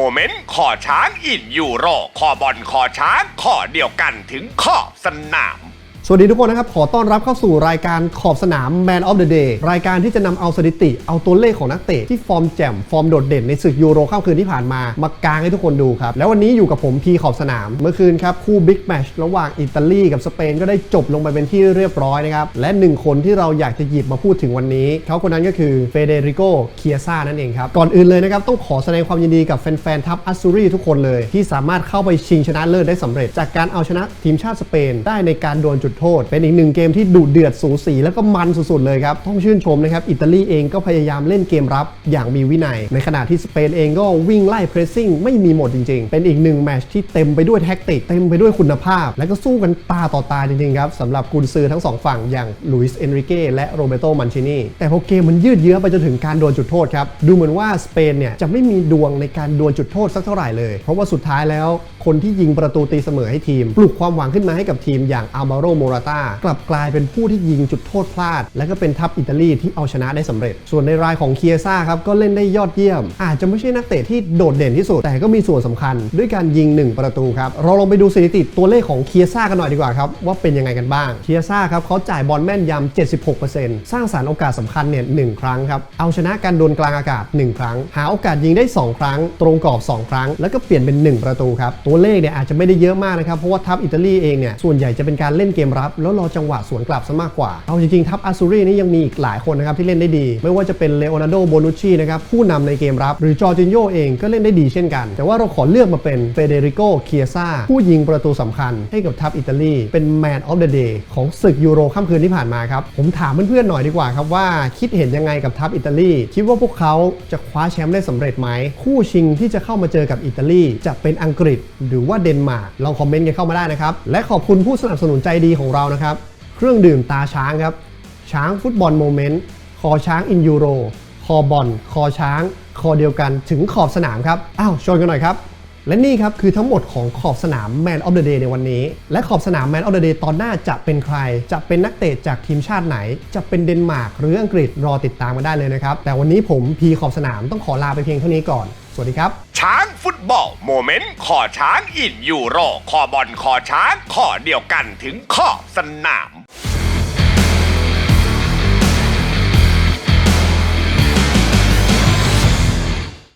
โมเมนต์ขอช้างอินยูโรขอบอลขอช้างขอเดียวกันถึงขอบสนาม สวัสดีทุกคนนะครับ ขอต้อนรับเข้าสู่รายการขอบสนาม Man of the Day รายการที่จะนำเอาสถิติ เอาตัวเลขของนักเตะที่ฟอร์มแจ่ม ฟอร์มโดดเด่นในศึกยูโรค่ำคืนที่ผ่านมา มากางให้ทุกคนดูครับ แล้ววันนี้อยู่กับผมพีขอบสนาม เมื่อคืนครับ คู่บิ๊กแมชระหว่างอิตาลีกับสเปนก็ได้จบลงไปเป็นที่เรียบร้อยนะครับ และหนึ่งคนที่เราอยากจะหยิบมาพูดถึงวันนี้ เขาคนนั้นก็คือเฟเดริโกเคียซ่านั่นเองครับ ก่อนอื่นเลยนะครับต้องขอแสดงความยินดีกับแฟนๆทัพอัสซูรีทุกคนเลย ที่สามารถเข้าไปชิงชนะเลิศได้สำเร็จ จากการเอาชนะทีมชาติสเปนได้ในการดวลจุดโทษ เป็นอีกหนึ่งเกมที่ดุเดือดสูสี แล้วก็มันสุดๆเลยครับต้องชื่นชมนะครับอิตาลีเองก็พยายามเล่นเกมรับอย่างมีวินัย ในขณะที่สเปนเองก็วิ่งไล่เพรสซิ่งไม่มีหมดจริงๆ เป็นอีกหนึ่งแมชที่เต็มไปด้วยแท็กติกเต็มไปด้วยคุณภาพ และก็สู้กันตาต่อตาจริงๆครับสำหรับกุนซือทั้งสองฝั่งอย่างลุยส์เอนริเก้และโรเบโตมันชินีแต่พอเกมมันยืดเยื้อไปจนถึงการดวลจุดโทษครับดูเหมือนว่าสเปนเนี่ยจะไม่มีดวงในการดวลจุดโทษสักเท่าไหร่เลย เพราะว่าสุดท้ายแล้ว คนที่ยิงประตูตีเสมอให้ทีม ปลุกความหวังขึ้นมาให้กับทีมอย่างอัลบาโรโมราตากลับกลายเป็นผู้ที่ยิงจุดโทษพลาด และก็เป็นทัพอิตาลีที่เอาชนะได้สำเร็จ ส่วนในรายของเคียซ่าครับก็เล่นได้ยอดเยี่ยม อาจจะไม่ใช่นักเตะที่โดดเด่นที่สุด แต่ก็มีส่วนสำคัญ ด้วยการยิง 1 ประตูครับเราลองไปดูสถิติตัวเลขของเคียซ่ากันหน่อยดีกว่าครับว่าเป็นยังไงกันบ้างเคียซ่าครับเขาจ่ายบอลแม่นยำ76%สร้างสารรค์โอกาสสำคัญเนี่ยหนึ่งครั้งครับเอาชนะการโดนกลางอากาศ 1 ครั้ง หาโอกาสยิงได้ 2 ครั้ง ตรงกรอบ 2 ครั้ง แล้วก็เปลี่ยนเป็น 1 ประตูครับตัวเลขเนี่ยอาจจะไม่ได้เยอะมากนะครับเพราะว่าทัพอิตาลีเองเนี่ยส่วนใหญ่จะเป็นการเล่นเกมรับ แล้วรอจังหวะสวนกลับซะมากกว่า เอาจริงๆ ทัพอาซูรีนี่ยังมีอีกหลายคนนะครับที่เล่นได้ดี ไม่ว่าจะเป็นเลโอนาร์โดโบนุชชีนะครับผู้นำในเกมรับ หรือจอร์จินโยเองก็เล่นได้ดีเช่นกัน แต่ว่าเราขอเลือกมาเป็นเฟเดริโกเคียซ่าผู้ยิงประตูสำคัญให้กับทัพอิตาลีเป็น Man of the Day ของศึกยูโรค่ำคืนที่ผ่านมาครับผมถามเพื่อนๆหน่อยดีกว่าครับว่าคิดเห็นยังไงกับทัพอิตาลีคิดว่าพวกเขาจะคว้าแชมป์ได้สำเร็จไหมคู่ชิงที่จะเข้ามาเจอกับอิตาลีจะเป็นอังกฤษ หรือว่าเดนมาร์กลองคอมเมนต์กันเข้ามาได้นะครับและขอบคุณผู้สนับสนุนใจดีของเรานะครับ เครื่องดื่มตาช้างครับ ช้างฟุตบอลโมเมนต์ คอช้างอินยูโร คอบอล คอช้าง คอเดียวกันถึงขอบสนามครับ อ้าวชนกันหน่อยครับ และนี่ครับคือทั้งหมดของขอบสนาม Man of the Day ในวันนี้ และขอบสนาม Man of the Day ตอนหน้าจะเป็นใคร จะเป็นนักเตะจากทีมชาติไหน จะเป็นเดนมาร์กหรืออังกฤษรอติดตามกันได้เลยนะครับ แต่วันนี้ผมพีขอบสนามต้องขอลาไปเพียงเท่านี้ก่อน วัสดีครับ ช้างฟุตบอลโมเมนต์ขอช้างอินยูโรขอบอลขอช้างขอเดียวกันถึงขอบสนาม